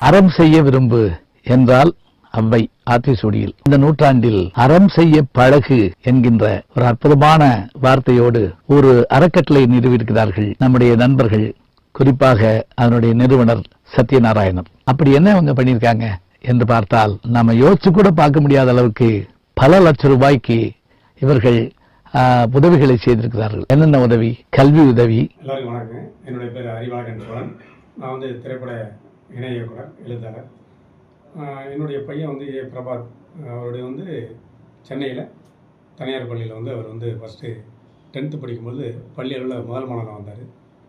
அறம் செய்ய விரும்பு என்றால் அவ்வை ஆத்திசூடியில் இந்த நூற்றாண்டில் அறம் செய்ய பழகு என்கின்ற ஒரு அற்புதமான வார்த்தையோடு ஒரு அறக்கட்டளை நிறுவியிருக்கிறார்கள் நம்முடைய நண்பர்கள் குறிப்பாக அதனுடைய நிறுவனர் சத்யநாராயணன் அப்படி என்ன அவங்க பண்ணியிருக்காங்க என்று பார்த்தால் நாம யோசிச்சு கூட பார்க்க முடியாத அளவுக்கு பல லட்சம் ரூபாய்க்கு இவர்கள் உதவிகளை செய்திருக்கிறார்கள். என்னென்ன உதவி? கல்வி உதவி. எல்லாருக்கும் வணக்கம். என்னுடைய பேர் அறிவாகன் சோழன். நான் வந்து திரைப்பட இணை இயக்குனர் எழுத்தாளர் என்னுடைய பையன் வந்து ஏ. பிரபாத். அவருடைய வந்து சென்னையில் தனியார் பள்ளியில் வந்து அவர் வந்து ஃபஸ்ட்டு டென்த்து படிக்கும்போது பள்ளி அளவில் முதல் மாணவனாக வந்தார்.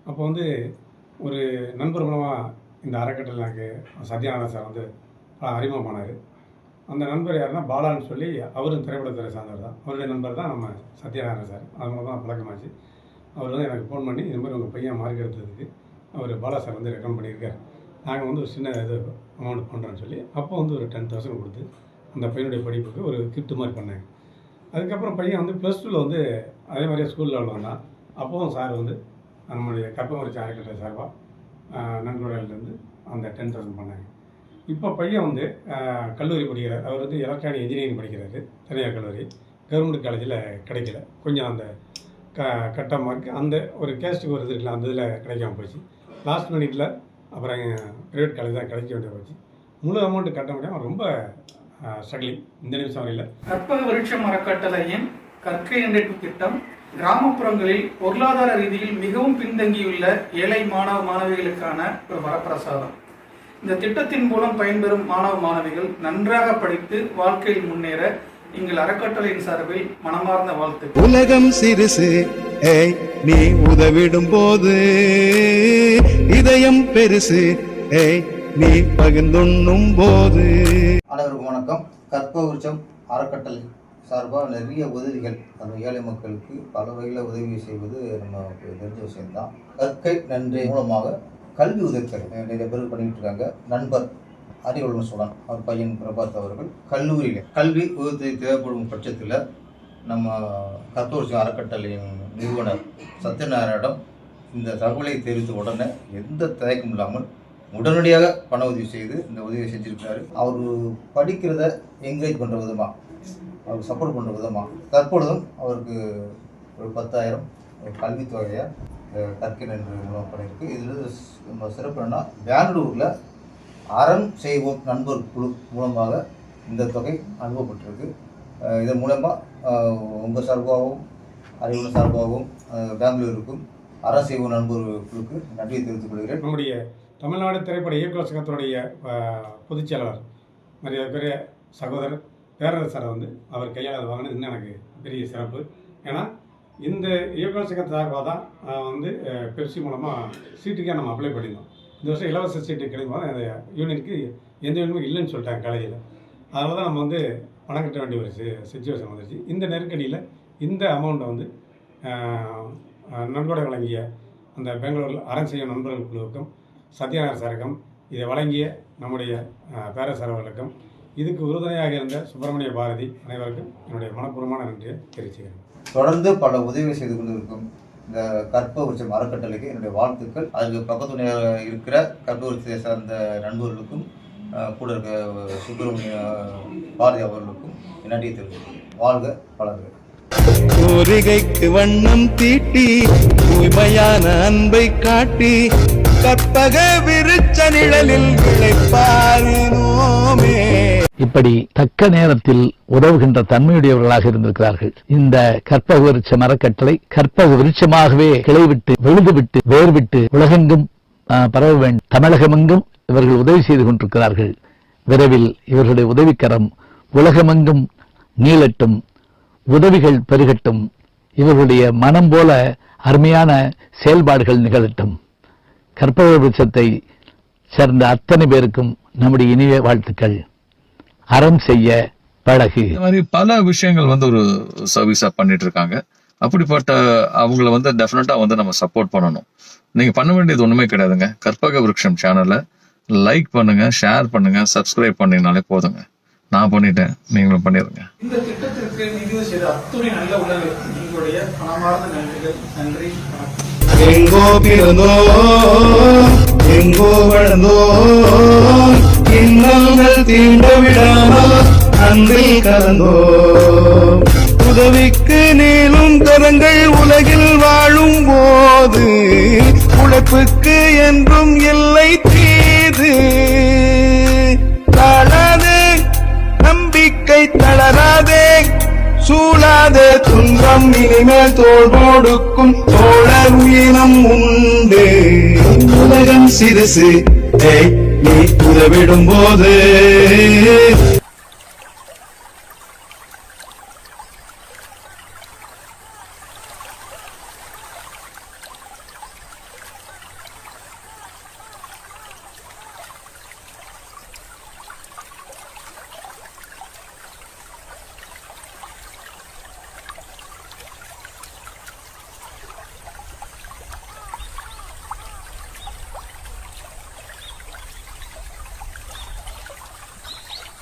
அப்போ வந்து ஒரு நண்பர் மூலமாக இந்த அறக்கட்டளை எனக்கு சத்யநாராயண சார் வந்து அறிமுகமானார் அந்த நண்பர் யாருன்னா பாலான்னு சொல்லி அவரும் திரைப்படத்துறை சார்ந்தவர் தான். அவருடைய நண்பர் தான் நம்ம சத்யநாராயண சார். அது மூலம் தான் பழக்கமாச்சு. அவர் வந்து எனக்கு ஃபோன் பண்ணி இந்த மாதிரி உங்கள் பையன் மார்க் எடுத்ததுக்கு அவர் பாலா சார் வந்து ரெக்கமெண்ட் பண்ணியிருக்கார். நாங்கள் வந்து ஒரு சின்ன இது அமௌண்ட் பண்ணுறோன்னு சொல்லி அப்போ வந்து ஒரு டென் தௌசண்ட் கொடுத்து அந்த பையனுடைய படிப்புக்கு ஒரு கிஃப்ட் மாதிரி பண்ணாங்க. அதுக்கப்புறம் பையன் வந்து ப்ளஸ் டூவில் வந்து அதே மாதிரியே ஸ்கூலில் வந்தான் அப்போவும் சார் வந்து நம்மளுடைய கப்பமரி அறக்கட்டளை சார்பாக நன்கொடையிலேருந்து அந்த டென் தௌசண்ட் பண்ணாங்க. இப்போ பையன் வந்து கல்லூரி படிக்கிறார். அவர் வந்து எலக்ட்ரானிக் இன்ஜினியரிங் படிக்கிறாரு தனியார் கல்லூரி. கவர்மெண்ட் காலேஜில் கிடைக்கல. கொஞ்சம் அந்த க கட்ட மார்க் அந்த ஒரு கேஸ்ட்டுக்கு ஒரு இது இல்லை அந்த இதில் கிடைக்காம போச்சு. லாஸ்ட் மினிட்டில் அப்புறம் ப்ரைவேட் காலேஜ் தான் கிடைக்க வேண்டிய போச்சு. முழு அமௌண்ட் கட்ட முடியாமல் ரொம்ப ஸ்ட்ரகிளிங் இந்த நிமிஷம் வரையில். கற்பக விருட்சம் அறக்கட்டளையின் கற்கை இன்றைக்கு திட்டம் கிராமப்புறங்களில் பொருளாதார ரீதியில் மிகவும் பின்தங்கியுள்ள ஏழை மாணவ மாணவிகளுக்கான ஒரு வரப்பிரசாதம். இந்த திட்டத்தின் மூலம் பயன்பெறும் மாணவ மாணவிகள் நன்றாக படித்து வாழ்க்கையில் முன்னேற எங்கள் அறக்கட்டளையின் சார்பில் மனமார்ந்த வாழ்த்துக்கள். உலகம் சிறுசு ஏய் நீ உதவிடும் போது இதயம் பெருசு. ஏய் நீ பகிர்ந்துண்ணும் போது அனைவருக்கும் வணக்கம். கற்பவருஷம் அறக்கட்டளை சார்பாக நிறைய உதவிகள் அந்த ஏழை மக்களுக்கு பல வகையில் உதவி செய்வது நமக்கு தெரிஞ்ச விஷயம்தான். கற்கை நன்றி மூலமாக கல்வி உதவிகள் நிறைய பேர் பண்ணிட்டு இருக்காங்க. நண்பர் அறிவுள்ள சோழன் அவர் பையன் பிரபாத் அவர்கள் கல்லூரியில் கல்வி உதவி தேவைப்படும் பட்சத்தில் நம்ம கற்பவருஷம் அறக்கட்டளையின் நிறுவனர் சத்யநாராயணம் இந்த தகவலை தெரிவித்த உடனே எந்த தயக்கம் இல்லாமல் உடனடியாக பண உதவி செய்து இந்த உதவியை செஞ்சிருக்காரு அவர் படிக்கிறத என்கரேஜ் பண்ணுற விதமாக அவருக்கு சப்போர்ட் பண்ணுற விதமாக தற்பொழுதும் அவருக்கு ஒரு பத்தாயிரம் ஒரு கல்வித்தொகையை அஹ், கற்கை மூலம் பண்ணியிருக்கு. இதில் நம்ம சிறப்பு என்னன்னா பெங்களூரில் அறம் செய்வோம் நண்பர் குழு மூலமாக இந்த தொகை அனுப்பப்பட்டிருக்கு. இதன் மூலமாக உங்கள் சார்பாகவும் அறிவுள்ள சார்பாகவும் பெங்களூருக்கும் அரசு நண்பர்களுக்கு நன்றியை தெரிவித்துக் கொள்கிறேன். நம்முடைய தமிழ்நாடு திரைப்பட இயக்குநர் சங்கத்தினுடைய பொதுச் செயலாளர் மரியாதைக்குரிய சகோதரர் பேரரசர் வந்து அவர் கையால் அதை வாங்கினது இன்னும் எனக்கு பெரிய சிறப்பு. ஏன்னா இந்த இயக்குநர் சங்கத்து சார்பாக தான் வந்து பெப்சி மூலமாக சீட்டுக்கே நம்ம அப்ளை பண்ணியிருந்தோம். இந்த வருஷம் இலவச சீட்டு கிடைக்கும்போது அந்த யூனியனுக்கு எந்த யூனியனும் இல்லைன்னு சொல்லிட்டாங்க காலேஜில். அதனால தான் நம்ம வந்து பணம் கட்ட வேண்டிய ஒரு சுச்சுவேஷன் வந்துருச்சு இந்த நெருக்கடியில் இந்த அமௌண்ட்டை வந்து நன்கொடை வழங்கிய அந்த பெங்களூரில் அறம் செய்யும் நண்பர்கள் குழுவுக்கும் சத்யநாராயண சரகம் இதை வழங்கிய நம்முடைய ஆஹ், பேரரசர் அவர்களுக்கும் இதுக்கு உறுதுணையாக இருந்த சுப்பிரமணிய பாரதி அனைவருக்கும் என்னுடைய மனப்பூர்வமான நன்றியை தெரிவிச்சுக்கிறேன். தொடர்ந்து பல உதவிகள் செய்து கொண்டிருக்கும் இந்த கற்ப உச்சம் அறக்கட்டளைக்கு என்னுடைய வாழ்த்துக்கள். அதுக்கு பக்கத்துணையாக இருக்கிற கற்ப உச்சத்தை சார்ந்த நண்பர்களுக்கும் கூட இருக்க சுப்பிரமணிய பாரதி அவர்களுக்கும் நன்றியை தெரிவித்துக்கிறேன் வாழ்க வளர்க கோரிகைக்கு வண்ணம் தீட்டி தூய்மையான அன்பை காட்டி கற்பக விருச்ச நிழலில் விளைப்பாரினோமே இப்படி தக்க நேரத்தில் உதவுகின்ற தன்மையுடையவர்களாக இருந்திருக்கிறார்கள். இந்த கற்பக விருட்ச மரக்கட்டளை கற்பக விருட்சமாகவே கிளைவிட்டு விழுதுவிட்டு வேர்விட்டு உலகெங்கும் பரவ வேண்டும். தமிழகமெங்கும் இவர்கள் உதவி செய்து கொண்டிருக்கிறார்கள். விரைவில் இவர்களுடைய உதவிக்கரம் உலகமெங்கும் நீளட்டும் உதவிகள் பெருகட்டும் இவர்களுடைய மனம் போல அருமையான செயல்பாடுகள் நிகழட்டும். கற்பக விருட்சத்தை சேர்ந்த அத்தனை பேருக்கும் நம்முடைய இனிய வாழ்த்துக்கள். அறம் செய்ய பழகு. இந்த மாதிரி பல விஷயங்கள் வந்து ஒரு சர்வீஸா பண்ணிட்டு இருக்காங்க அப்படிப்பட்ட அவங்கள வந்து டெஃபினட்டா வந்து நம்ம சப்போர்ட் பண்ணணும். நீங்க பண்ண வேண்டியது ஒண்ணுமே கிடையாதுங்க. கற்பக விருட்சம் சேனலை லைக் பண்ணுங்க ஷேர் பண்ணுங்க சப்ஸ்கிரைப் பண்ணீங்கனாலே போதுங்க. நான் பண்ணிட்டேன். நீங்களும் பண்ணிருங்க. இந்த திட்டத்திற்கு நிதி செய்த அத்துணை நல்ல உலகிற்கு எங்களுடைய மனமார்ந்த நன்றிகள். நன்றி. எங்கோ பிறந்தோம் எங்கோ வளர்ந்தோம் இன்னல்கள் தீண்ட விடாமல் அன்பில் கலந்தோம் உதவிக்கு நீளும் கரங்கள் உலகில் வாழும் போது உழைப்புக்கு என்றும் எல்லை தீது நம்பிக்கை தளராதே. சூழாதே துன்பம் இனிமேல் தோல் கொடுக்கும் தோழர் உயிரம் உண்டு. உலகம் சிறுசு நீ உதவிடும் போது